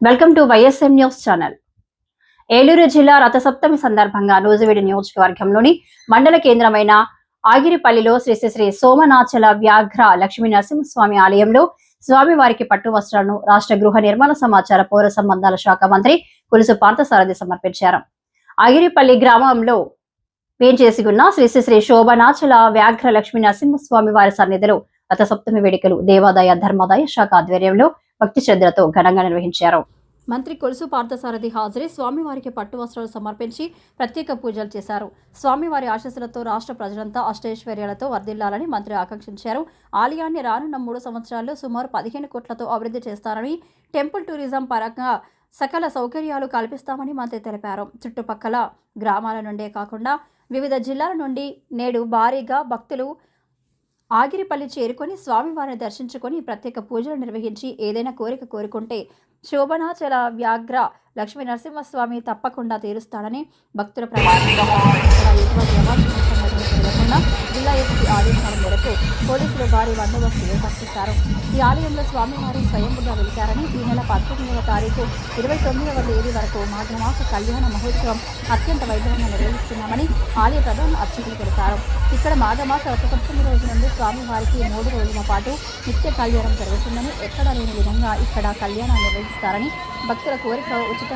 Welcome to YSM news channel Eluru జిల్లా రథసప్తమి సందర్భంగా నూజివీడి నియోజకవర్గంలోని మండల కేంద్రమైన ఆగిరిపల్లిలో శ్రీ సోమనాచల వ్యాఘ్ర లక్ష్మీ నరసింహస్వామి ఆలయంలో స్వామివారికి పట్టు వస్త్రాలను రాష్ట్ర గృహ నిర్మాణ సమాచార పౌర సంబంధాల శాఖ మంత్రి కులుసు పార్థసారథి సమర్పించారు. ఆగిరిపల్లి గ్రామంలో వేంచేసి ఉన్న శ్రీ శ్రీ శ్రీ శోభనాచల వ్యాఘ్ర లక్ష్మీ నరసింహస్వామి వారి సన్నిధిలో రథసప్తమి వేడుకలు దేవాదాయ ధర్మాదాయ శాఖ ఆధ్వర్యంలో భక్తి శ్రద్ధలతో ఘనంగా నిర్వహించారు. మంత్రి కొలుసు పార్థసారథి హాజరై స్వామివారికి పట్టు వస్త్రాలు సమర్పించి ప్రత్యేక పూజలు చేశారు. స్వామివారి ఆశీస్సులతో రాష్ట్ర ప్రజలంతా అష్టైశ్వర్యాలతో వర్ధిల్లాలని మంత్రి ఆకాంక్షించారు. ఆలయాన్ని రానున్న మూడు సంవత్సరాల్లో సుమారు పదిహేను కోట్లతో అభివృద్ధి చేస్తారని టెంపుల్ టూరిజం పరంగా సకల సౌకర్యాలు కల్పిస్తామని మంత్రి తెలిపారు. చుట్టుపక్కల గ్రామాల నుండే కాకుండా వివిధ జిల్లాల నుండి నేడు భారీగా భక్తులు ఆగిరిపల్లి చేరుకొని స్వామివారిని దర్శించుకొని ప్రత్యేక పూజలు నిర్వహించి ఏదైనా కోరిక కోరుకుంటే శోభనాచల వ్యాఘ్ర లక్ష్మీ నరసింహస్వామి తప్పకుండా తీరుస్తాడని భక్తుల ప్రయాణం జిల్లా ఎస్పీ ఆదేశాల మేరకు పోలీసులు భారీ బందోబస్తు ఏర్పరిస్తారు ఈ ఆలయంలో స్వామివారు స్వయంగా వెలిశారని ఈ నెల పద్దెనిమిదవ తారీఖు ఇరవై తొమ్మిదవ తేదీ వరకు మాఘమాస కళ్యాణ మహోత్సవం అత్యంత వైభవంగా నిర్వహిస్తున్నామని ఆలయ ప్రధాన అర్చకులు తెలిపారు. ఇక్కడ మాఘమాస రథసప్తమి రోజు నుండి స్వామివారికి మూడు రోజుల పాటు నిత్య కళ్యాణం జరుగుతుందని ఎక్కడ లేని విధంగా ఇక్కడ కళ్యాణం నిర్వహిస్తారని భక్తుల కోరిక ఉచిత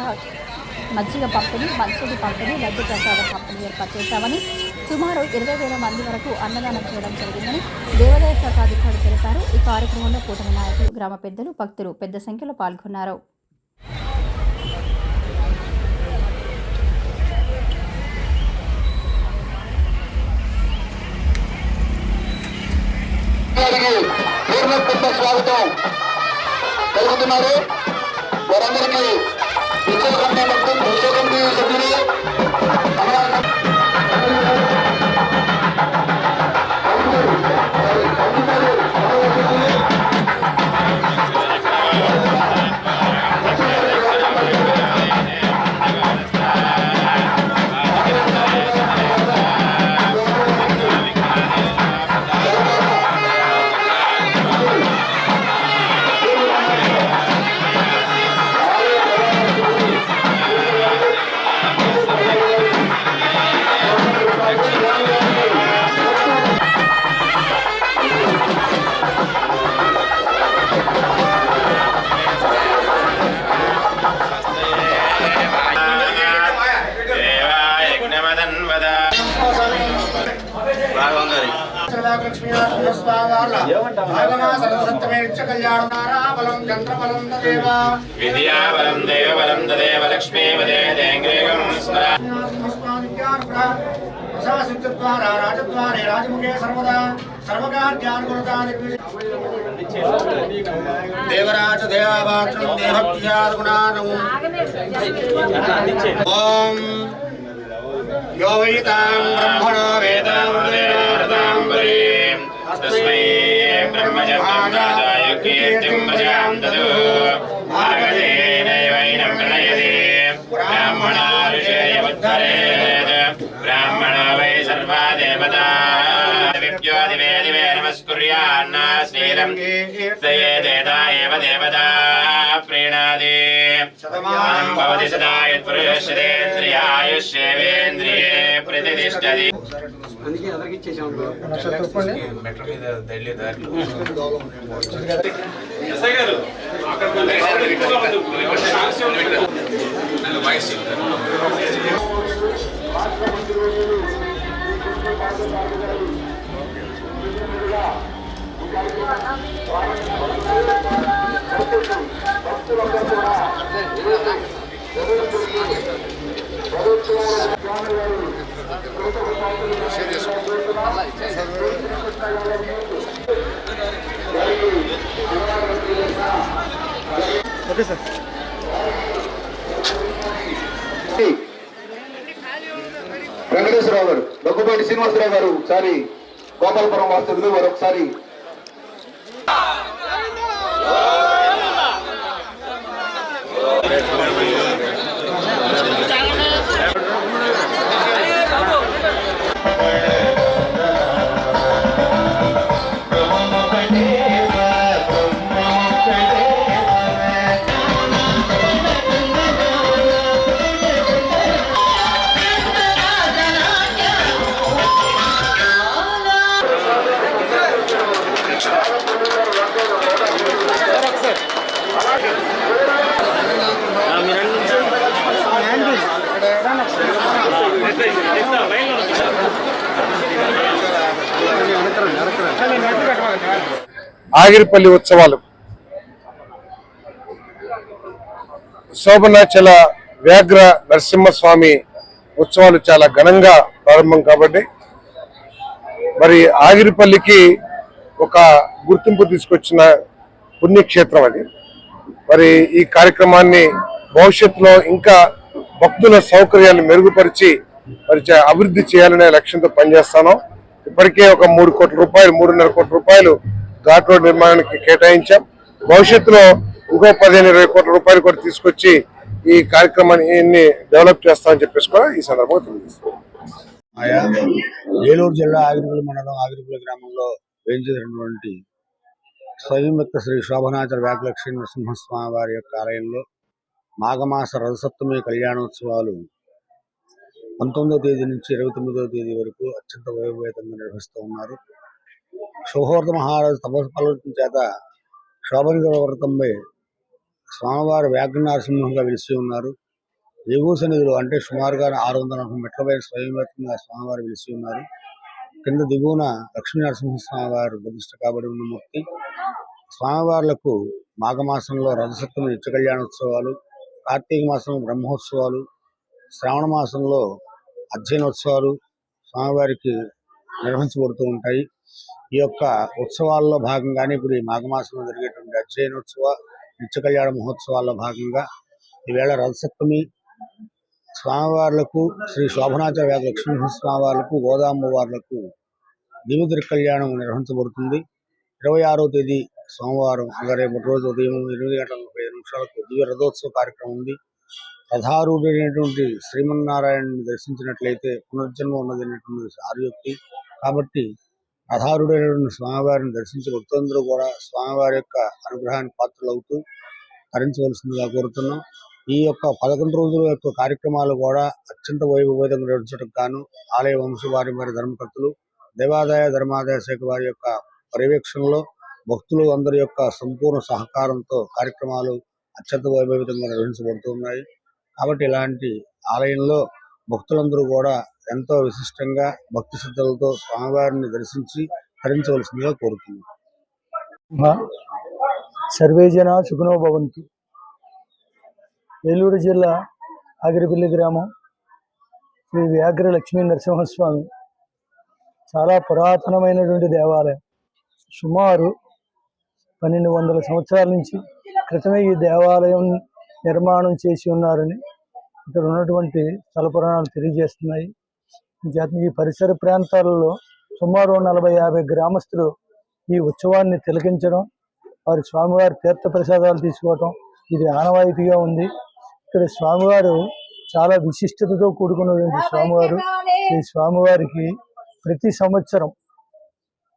మజ్జిగ పంపిణీ మత్స్యది పంపిణీ లడ్డు ప్రసాదం పంపిణీ ఏర్పాటు చేశామని సుమారు ఇరవై వేల మంది వరకు అన్నదానం చేయడం జరిగిందని దేవాదాయ శాఖ అధికారులు తెలిపారు. ఈ కార్యక్రమంలో కూటమి నాయకులు గ్రామ పెద్దలు భక్తులు పెద్ద సంఖ్యలో పాల్గొన్నారు. స్వాగతం. కలుగుతున్నారు వారందరికీ గారి విద్యాబలం దేవబలం తదేవ లక్ష్మీపదే దేంగ్రేగం స్మర. రాజద్వారే రాజముఖే సర్వదా సర్వకార్యానుగుణతాని దేవరాజ దేవాభాషం దేహభ్యాగుణానం ఓం యో వైతాం బ్రహ్మణో వేదాం వేదామృతాంబరీం తస్మై బ్రహ్మజాయ కీర్తిం ప్రజాం నమస్కుర్యాన్న శ్రీరం దయే దేతా ఏవ దేవతా ప్రీణాది. శతమానం భవతి సదా యత్పురుషేంద్రియాయుష్యేవేంద్రియే ప్రతిష్టతి మెట్ల మీద ఢిల్లీ దారిలో వాయిస్ ఓకే సార్. వెంకటేశ్వరరావు గారు దగ్గుబాటి శ్రీనివాసరావు గారు ఒకసారి గోపాలపురం వాస్తవులు వారు ఒకసారి ఆగిరిపల్లి ఉత్సవాలు. శోభనాచల వ్యాఘ్ర నరసింహస్వామి ఉత్సవాలు చాలా ఘనంగా ప్రారంభం కాబట్టి మరి ఆగిరిపల్లికి ఒక గుర్తింపు తీసుకొచ్చిన పుణ్యక్షేత్రం అది. మరి ఈ కార్యక్రమాన్ని భవిష్యత్తులో ఇంకా భక్తుల సౌకర్యాన్ని మెరుగుపరిచి మరి అభివృద్ధి చేయాలనే లక్ష్యంతో పనిచేస్తాను. ఇప్పటికే ఒక మూడు కోట్ల రూపాయలు మూడున్నర కోట్ల రూపాయలు ఘాట్ రోడ్ నిర్మాణానికి కేటాయించాం. భవిష్యత్తులో ఇంకో పదిహేను ఇరవై కోట్ల రూపాయలు కూడా తీసుకొచ్చి ఈ కార్యక్రమాన్ని డెవలప్ చేస్తామని చెప్పేసి కూడా ఈ సందర్భంగా తెలియజేస్తాం ఆయా ఏలూరు జిల్లా ఆగిరిపల్లి మండలం ఆగిరిపల్లి గ్రామంలో వేయించినటువంటి స్వయంభక్త శ్రీ శోభనాచల వ్యాకలక్ష్మీ నరసింహస్వామి వారి యొక్క ఆలయంలో మాఘమాస రథసప్తమి కళ్యాణోత్సవాలు పంతొమ్మిదో తేదీ నుంచి ఇరవై తొమ్మిదవ తేదీ వరకు అత్యంత వైభవేతంగా నిర్వహిస్తూ ఉన్నారు. సుహూర్త మహారాజు తపస్ఫలం చేత శోభనికర వ్రతంపై స్వామివారి వ్యాఘ్రనరసింహంగా వెలిసి ఉన్నారు. ఎగువ సన్నిధిలో అంటే సుమారుగా ఆరు వందల నలభై మెట్లపై స్వయంవేతంగా స్వామివారు వెలిసి ఉన్నారు. కింద దిగువన లక్ష్మీ నరసింహ స్వామివారు ప్రతిష్ట కాబడి ఉన్న మూర్తి. స్వామివార్లకు మాఘమాసంలో రథసప్తమి నిత్య కళ్యాణోత్సవాలు కార్తీక మాసంలో బ్రహ్మోత్సవాలు శ్రావణ మాసంలో అధ్యయనోత్సవాలు స్వామివారికి నిర్వహించబడుతూ ఉంటాయి. ఈ యొక్క ఉత్సవాల్లో భాగంగానే ఇప్పుడు ఈ మాఘమాసంలో జరిగేటువంటి అధ్యయనోత్సవ నిత్య కళ్యాణ మహోత్సవాల్లో భాగంగా ఈవేళ రథసప్తమి స్వామివార్లకు శ్రీ శోభనాచార్య వ్యాధ లక్ష్మీ స్వామివార్లకు గోదాంబవార్లకు దివ్య కళ్యాణం నిర్వహించబడుతుంది. ఇరవై ఆరో తేదీ సోమవారం అనగా రేపటి రోజు ఉదయం ఎనిమిది గంటల ముప్పై నిమిషాలకు దివ్య రథోత్సవ కార్యక్రమం ఉంది. రథారూఢైనటువంటి శ్రీమన్నారాయణని దర్శించినట్లయితే పునర్జన్మ ఉన్నదనేటువంటి ఆర్యోక్తి. కాబట్టి రథారూఢైనటువంటి స్వామివారిని దర్శించిన భక్తులందరూ కూడా స్వామివారి యొక్క అనుగ్రహానికి పాత్రలు అవుతూ తరించవలసిందిగా కోరుతున్నాం. ఈ యొక్క పదకొండు రోజుల యొక్క కార్యక్రమాలు కూడా అత్యంత వైభవేదంగా నిర్వహించడం గాను ఆలయ వంశ వారి వారి ధర్మకర్తలు దేవాదాయ ధర్మాదాయ శాఖ వారి యొక్క పర్యవేక్షణలో భక్తులు అందరి యొక్క సంపూర్ణ సహకారంతో కార్యక్రమాలు అత్యంత వైభవితంగా నిర్వహించబడుతున్నాయి కాబట్టి ఇలాంటి ఆలయంలో భక్తులందరూ కూడా ఎంతో విశిష్టంగా భక్తి శ్రద్ధలతో స్వామివారిని దర్శించి హరించవలసిందిగా కోరుతున్నాను మా సర్వే జన సుఖనో భవంతు. ఏలూరు జిల్లా ఆగిరిపల్లి గ్రామం శ్రీ వ్యాఘ్ర లక్ష్మీ నరసింహస్వామి. చాలా పురాతనమైనటువంటి దేవాలయం. సుమారు పన్నెండు వందల సంవత్సరాల నుంచి క్రితమే ఈ దేవాలయం నిర్మాణం చేసి ఉన్నారని ఇక్కడ ఉన్నటువంటి స్థల పురాణాలు తెలియజేస్తున్నాయి. ఈ పరిసర ప్రాంతాలలో సుమారు నలభై యాభై గ్రామస్తులు ఈ ఉత్సవాన్ని తిలకించడం వారి స్వామివారి తీర్థ ప్రసాదాలు తీసుకోవటం ఇది ఆనవాయితీగా ఉంది. ఇక్కడ స్వామివారు చాలా విశిష్టతతో కూడుకున్నటువంటి స్వామివారు. ఈ స్వామివారికి ప్రతి సంవత్సరం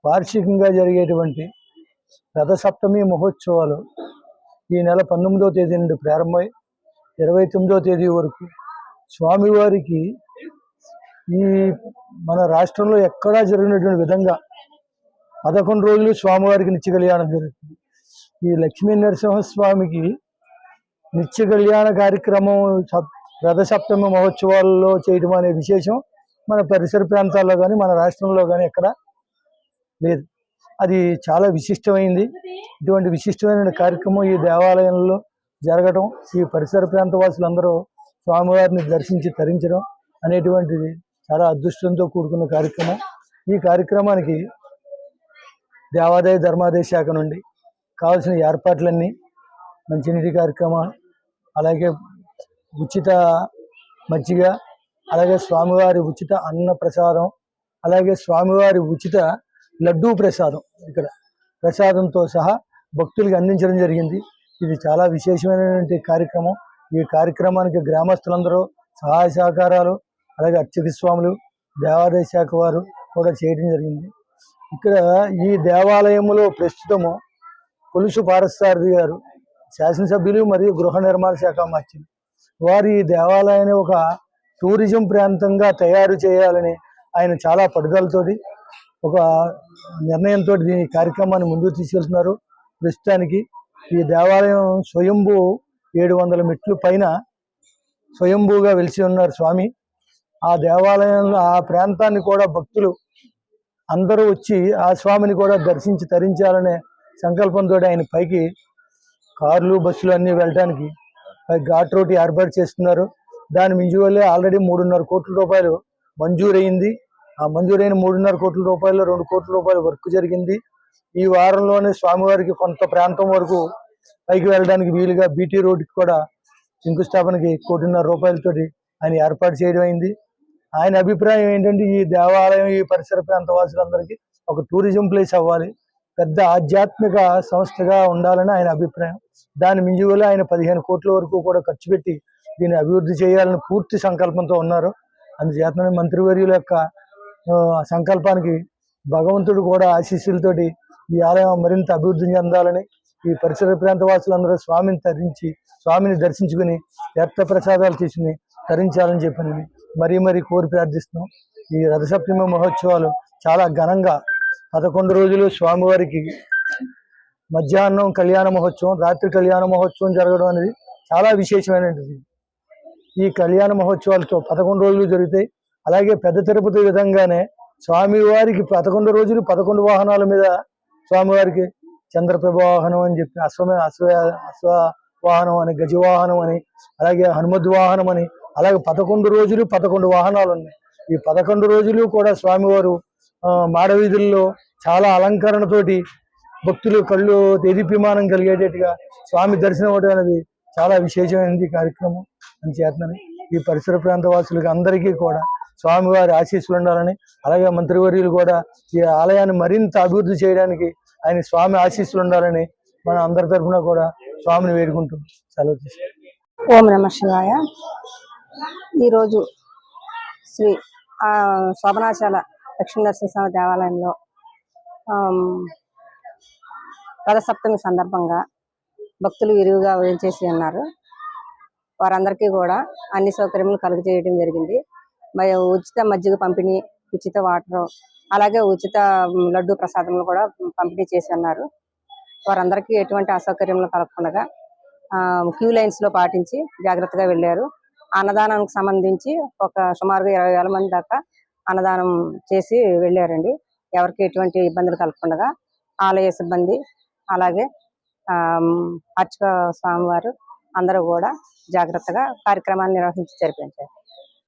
వార్షికంగా జరిగేటువంటి రథసప్తమి మహోత్సవాలు ఈ నెల పంతొమ్మిదవ తేదీ నుండి ప్రారంభమై ఇరవై తొమ్మిదో తేదీ వరకు స్వామివారికి ఈ మన రాష్ట్రంలో ఎక్కడా జరిగినటువంటి విధంగా పదకొండు రోజులు స్వామివారికి నిత్య కళ్యాణం జరుగుతుంది. ఈ లక్ష్మీ నరసింహస్వామికి నిత్య కళ్యాణ కార్యక్రమం సప్- రథసప్తమి మహోత్సవాల్లో చేయడం అనే విశేషం మన పరిసర ప్రాంతాల్లో కానీ మన రాష్ట్రంలో కానీ ఎక్కడ లేదు. అది చాలా విశిష్టమైంది. ఇటువంటి విశిష్టమైన కార్యక్రమం ఈ దేవాలయంలో జరగడం ఈ పరిసర ప్రాంతవాసులందరూ స్వామివారిని దర్శించి తరించడం అనేటువంటిది చాలా అదృష్టంతో కూడుకున్న కార్యక్రమం. ఈ కార్యక్రమానికి దేవాదాయ ధర్మాదాయ శాఖ నుండి కావాల్సిన ఏర్పాట్లన్నీ మంచినీటి కార్యక్రమం అలాగే ఉచిత మజ్జిగ అలాగే స్వామివారి ఉచిత అన్న ప్రసాదం అలాగే స్వామివారి ఉచిత లడ్డూ ప్రసాదం ఇక్కడ ప్రసాదంతో సహా భక్తులకి అందించడం జరిగింది. ఇది చాలా విశేషమైనటువంటి కార్యక్రమం. ఈ కార్యక్రమానికి గ్రామస్తులందరూ సహాయ సహకారాలు అలాగే అర్చక స్వాములు దేవాదాయ శాఖ వారు కూడా చేయడం జరిగింది. ఇక్కడ ఈ దేవాలయంలో ప్రస్తుతము కొలుసు పారసారథి గారు శాసనసభ్యులు మరియు గృహ నిర్మాణ శాఖ మార్చింది వారు ఈ దేవాలయాన్ని ఒక టూరిజం ప్రాంతంగా తయారు చేయాలని ఆయన చాలా పట్టుదలతోటి ఒక నిర్ణయంతో దీని కార్యక్రమాన్ని ముందుకు తీసుకెళ్తున్నారు. ప్రస్తుతానికి ఈ దేవాలయం స్వయంభూ ఏడు వందల మెట్లు పైన స్వయంభూగా వెలిసి ఉన్నారు స్వామి. ఆ దేవాలయంలో ఆ ప్రాంతాన్ని కూడా భక్తులు అందరూ వచ్చి ఆ స్వామిని కూడా దర్శించి తరించాలనే సంకల్పంతో ఆయన పైకి కార్లు బస్సులు అన్నీ వెళ్ళడానికి ఘాట్ రోడ్ ఏర్పాటు చేస్తున్నారు. దాని మించి వల్లే ఆల్రెడీ మూడున్నర కోట్ల రూపాయలు మంజూరైంది ఆ మంజూరైన మూడున్నర కోట్ల రూపాయలు రెండు కోట్ల రూపాయలు వర్క్ జరిగింది. ఈ వారంలోనే స్వామివారికి కొంత ప్రాంతం వరకు పైకి వెళ్ళడానికి వీలుగా బీటీ రోడ్డుకి కూడా శంకుస్థాపనకి కోటిన్నర రూపాయలతోటి ఆయన ఏర్పాటు చేయడం అయింది. ఆయన అభిప్రాయం ఏంటంటే ఈ దేవాలయం ఈ పరిసర ప్రాంత వాసులందరికీ ఒక టూరిజం ప్లేస్ అవ్వాలి. పెద్ద ఆధ్యాత్మిక సంస్థగా ఉండాలని ఆయన అభిప్రాయం. దాని మించి వల్ల ఆయన పదిహేను కోట్ల వరకు కూడా ఖర్చు పెట్టి దీన్ని అభివృద్ధి చేయాలని పూర్తి సంకల్పంతో ఉన్నారు. అందుచేతనే మంత్రివర్యుల యొక్క సంకల్పానికి భగవంతుడు కూడా ఆశీస్సులతోటి ఈ ఆలయం మరింత అభివృద్ధి చెందాలని ఈ పరిసర ప్రాంత వాసులందరూ స్వామిని తరించి స్వామిని దర్శించుకుని తీర్థ ప్రసాదాలు తీసుకుని తరించాలని చెప్పని మరీ మరీ కోరి ప్రార్థిస్తున్నాం. ఈ రథసప్తమి మహోత్సవాలు చాలా ఘనంగా పదకొండు రోజులు స్వామివారికి మధ్యాహ్నం కళ్యాణ మహోత్సవం రాత్రి కళ్యాణ మహోత్సవం జరగడం అనేది చాలా విశేషమైనది ఈ కళ్యాణ మహోత్సవాలతో పదకొండు రోజులు జరుగుతాయి. అలాగే పెద్ద తిరుపతి విధంగానే స్వామివారికి పదకొండు రోజులు పదకొండు వాహనాల మీద స్వామివారికి చంద్రప్రభ వాహనం అని చెప్పి అశ్వమే అశ్వ అశ్వ వాహనం అని గజవాహనం అని అలాగే హనుమద్ వాహనం అని అలాగే పదకొండు రోజులు పదకొండు వాహనాలు ఉన్నాయి. ఈ పదకొండు రోజులు కూడా స్వామివారు మాడవీధుల్లో చాలా అలంకరణతోటి భక్తులు కళ్ళు తెదిపిమానం కలిగేటట్టుగా స్వామి దర్శనం అవ్వడం అనేది చాలా విశేషమైనది కార్యక్రమం. అని చేతనని ఈ పరిసర ప్రాంత వాసులకు అందరికీ కూడా స్వామివారి ఆశీస్సులు ఉండాలని అలాగే మంత్రివర్యులు కూడా ఈ ఆలయాన్ని మరింత అభివృద్ధి చేయడానికి ఆయన స్వామి ఆశీస్సులు ఉండాలని మన అందరి తరఫున కూడా స్వామిని వేడుకుంటూ సెలవు తీసుకుంటాం ఓం నమ శివాయ. ఈరోజు శ్రీ శోభనాశాల శోభనాచాల లక్ష్మీ దేవాలయంలో రథసప్తమి సందర్భంగా భక్తులు విరివిగా వేయించేసి ఉన్నారు. వారందరికీ కూడా అన్ని సౌకర్యములు కలుగజేయడం జరిగింది. ఉచిత మజ్జిగ పంపిణీ ఉచిత వాటర్ అలాగే ఉచిత లడ్డు ప్రసాదములు కూడా పంపిణీ చేసి ఉన్నారు వారందరికీ ఎటువంటి అసౌకర్యములు కలగకుండా ఆ, క్యూ లైన్స్లో పాటించి జాగ్రత్తగా వెళ్ళారు. అన్నదానానికి సంబంధించి ఒక సుమారుగా ఇరవై వేల మంది దాకా అన్నదానం చేసి వెళ్ళారండి. ఎవరికి ఎటువంటి ఇబ్బందులు కలగకుండా ఆలయ సిబ్బంది అలాగే ఆ, అర్చక స్వామివారు అందరూ కూడా జాగ్రత్తగా కార్యక్రమాన్ని నిర్వహించి జరిపించారు